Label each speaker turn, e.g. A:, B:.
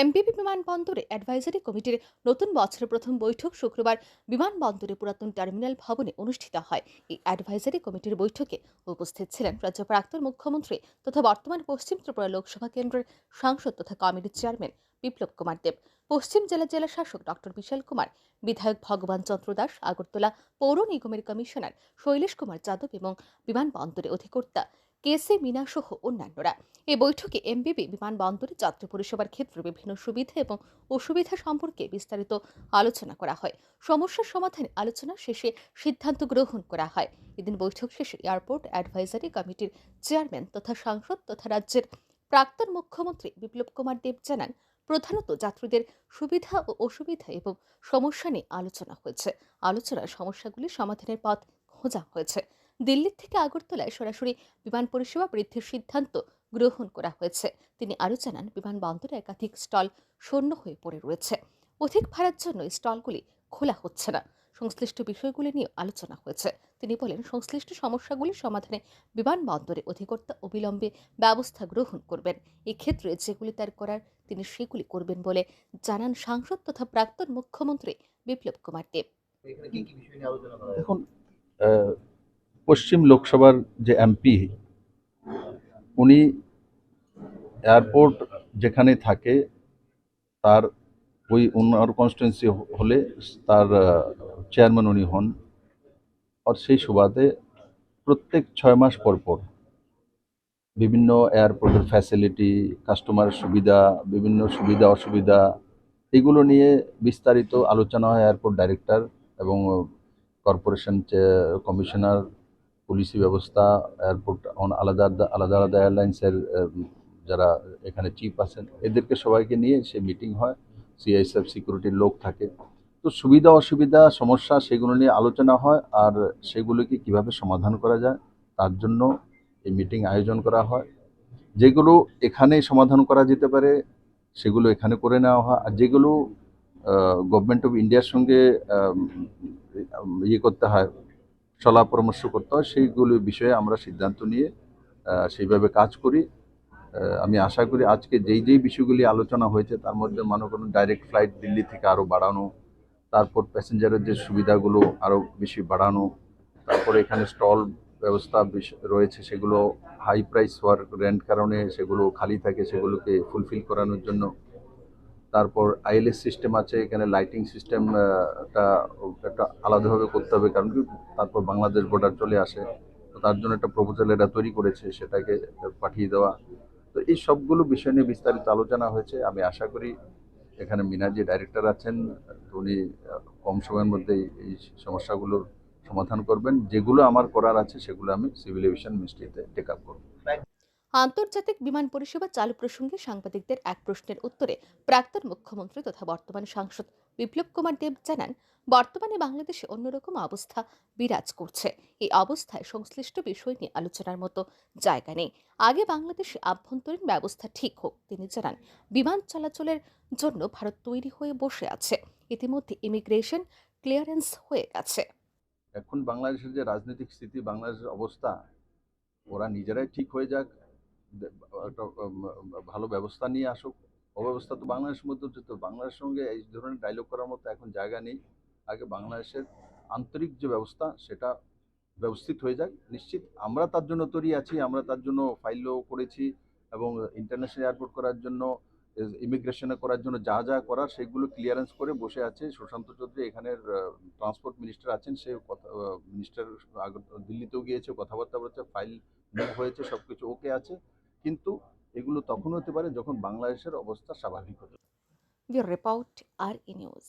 A: MPP বিমানবন্দরে advisory কমিটির নতুন বছরের প্রথম বৈঠক শুক্রবার বিমানবন্দরে পুরাতন টার্মিনাল ভবনে অনুষ্ঠিত হয়। এই অ্যাডভাইজারি কমিটির বৈঠকে উপস্থিত ছিলেন রাজ্য প্রাক্তন মুখ্যমন্ত্রী তথা বর্তমান পশ্চিম ত্রিপুরা লোকসভা কেন্দ্রের সাংসদ তথা কমিটির চেয়ারম্যান বিপ্লব কুমার দেব। পশ্চিম জেলা জেলা শাসক ডক্টর বিশাল কুমার, বিধায়ক ভগবান চন্দ্র দাস, আগরতলা পৌর নিগমের কমিশনার শৈলেশ কুমার যাদব এবং বিমানবন্দরে অধিকর্তা কেসি মিনা সহ অন্যান্যরা। এই বৈঠকে এমবিবি, বিমানবন্দরে, যাত্রী পরিষেবার ক্ষেত্রে বিভিন্ন সুবিধা এবং অসুবিধা সম্পর্কে বিস্তারিত আলোচনা করা হয়। সমস্যার সমাধানে আলোচনা শেষে সিদ্ধান্ত গ্রহণ করা হয়। এদিন বৈঠক শেষে এয়ারপোর্ট অ্যাডভাইজারি কমিটির চেয়ারম্যান তথা সাংসদ তথা রাজ্যের প্রাক্তন মুখ্যমন্ত্রী বিপ্লব কুমার দেব জানান, প্রধানত যাত্রীদের সুবিধা ও অসুবিধা এবং সমস্যা নিয়ে আলোচনা হয়েছে। আলোচনায় সমস্যাগুলি সমাধানের পথ খোঁজা হয়েছে। দিল্লি থেকে আগরতলায় সরাসরি বিমান পরিষেবা বৃদ্ধির সিদ্ধান্ত গ্রহণ করা হয়েছে। তিনি আরও জানান বিমানবন্দরে একাধিক স্টল শূন্য হয়ে পড়ে রয়েছে। অধিক ভাড়ার জন্য স্টলগুলি খোলা হচ্ছে না। সংশ্লিষ্ট বিষয়গুলি নিয়ে আলোচনা হয়েছে। তিনি বলেন সংশ্লিষ্ট সমস্যাগুলি সমাধানে বিমানবন্দরে অধিকর্তা অবিলম্বে ব্যবস্থা গ্রহণ করবেন। এক্ষেত্রে যেগুলি তার করার তিনি সেগুলি করবেন বলে জানান সাংসদ তথা প্রাক্তন মুখ্যমন্ত্রী বিপ্লব কুমার দেব।
B: দেখুন পশ্চিম লোকসভার যে এমপি, উনি এয়ারপোর্ট যেখানে থাকে, তার ওই ওনার কনস্টিটুয়েন্সি হলে তার চেয়ারম্যান উনি হন। আর সেই সুবাদে প্রত্যেক ছয় মাস পর পর বিভিন্ন এয়ারপোর্টের ফ্যাসিলিটি কাস্টমার সুবিধা, বিভিন্ন সুবিধা, অসুবিধা, এগুলো নিয়ে বিস্তারিত আলোচনা হয় এয়ারপোর্ট ডাইরেক্টর এবং কর্পোরেশন কমিশনার পুলিশি ব্যবস্থা এয়ারপোর্ট আলাদা আলাদা আলাদা আলাদা এয়ারলাইন্সের যারা এখানে চিফ আছেন, এদেরকে সবাইকে নিয়ে সে মিটিং হয়। সিআইএসএফ সিকিউরিটির লোক থাকে। তো সুবিধা, অসুবিধা, সমস্যা সেগুলো নিয়ে আলোচনা হয় আর সেগুলোকে কীভাবে সমাধান করা যায় তার জন্য এই মিটিং আয়োজন করা হয়। যেগুলো এখানে সমাধান করা যেতে পারে, সেগুলো এখানে করে নেওয়া হয়। আর যেগুলো গভর্নমেন্ট অফ ইন্ডিয়ার সঙ্গে ইয়ে করতে হয় সলা পরামর্শ করতে হয়, সেইগুলো বিষয়ে আমরা সিদ্ধান্ত নিয়ে সেইভাবে কাজ করি। আমি আশা করি আজকে যেই যেই বিষয়গুলি আলোচনা হয়েছে, তার মধ্যে মনে করুন ডাইরেক্ট ফ্লাইট দিল্লি থেকে আরও বাড়ানো, তারপর প্যাসেঞ্জারের যে সুবিধাগুলো আরও বেশি বাড়ানো, তারপরে এখানে স্টল ব্যবস্থা রয়েছে, সেগুলো হাই প্রাইস হওয়ার রেন্ট কারণে সেগুলো খালি থাকে, সেগুলোকে ফুলফিল করানোর জন্য। তারপর আইএলএস সিস্টেম আছে, এখানে লাইটিং সিস্টেমটা একটা আলাদাভাবে করতে হবে, কারণ কি তারপর বাংলাদেশ বর্ডার চলে আসে। তো তার জন্য একটা প্রপোজাল এটা তৈরি করেছে, সেটাকে পাঠিয়ে দেওয়া। তো এই সবগুলো বিষয় নিয়ে বিস্তারিত আলোচনা হয়েছে। আমি আশা করি এখানে মিনা যে ডাইরেক্টর আছেন উনি কম সময়ের মধ্যেই এই সমস্যাগুলোর সমাধান করবেন। যেগুলো আমার করার আছে, সেগুলো আমি সিভিল এভিয়েশন মিনিস্ট্রিতে টেক আপ করব।
A: আন্তর্জাতিক বিমান পরিষেবা চালু প্রসঙ্গে সাংবাদিকদের এক প্রশ্নের উত্তরে প্রাক্তন মুখ্যমন্ত্রী তথা বর্তমান সাংসদ বিপ্লব কুমার দেব জানান, বর্তমানে বাংলাদেশে অন্যরকম অবস্থা বিরাজ করছে। এই অবস্থায় সংশ্লিষ্ট বিষয় নিয়ে আলোচনার মতো জায়গা নেই। আগে বাংলাদেশে আভ্যন্তরীণ ব্যবস্থা ঠিক হোক, তিনি জানান, বিমান চলাচলের জন্য ভারত তৈরি হয়ে বসে আছে। ইতিমধ্যে ইমিগ্রেশন ক্লিয়ারেন্স হয়ে গেছে।
B: এখন বাংলাদেশের যে রাজনৈতিক স্থিতি, বাংলাদেশের অবস্থা, ওরা নিজেরাই ঠিক হয়ে যাক। একটা ভালো ব্যবস্থা নিয়ে আসুক। অব্যবস্থা তো বাংলাদেশের মধ্যে হচ্ছে তো বাংলাদেশের সঙ্গে এই ধরনের ডায়লগ করার মতো এখন জায়গা নেই। আগে বাংলাদেশের আন্তরিক যে ব্যবস্থা, সেটা ব্যবস্থিত হয়ে যাক, নিশ্চিত। আমরা তার জন্য তৈরি আছি, আমরা তার জন্য ফাইলও করেছি এবং ইন্টারন্যাশনাল এয়ারপোর্ট করার জন্য ইমিগ্রেশনে করার জন্য যা যা করার, সেগুলো ক্লিয়ারেন্স করে বসে আছে। সুশান্ত চৌধুরী এখানের ট্রান্সপোর্ট মিনিস্টার আছেন। সে কথা মিনিস্টার দিল্লিতেও গিয়েছে, কথাবার্তা বলছে ফাইল হয়েছে সব কিছু ওকে আছে। কিন্তু এগুলো তখন হতে পারে যখন বাংলাদেশের অবস্থা স্বাভাবিক
A: ব্যুরো রিপোর্ট আর নিউজ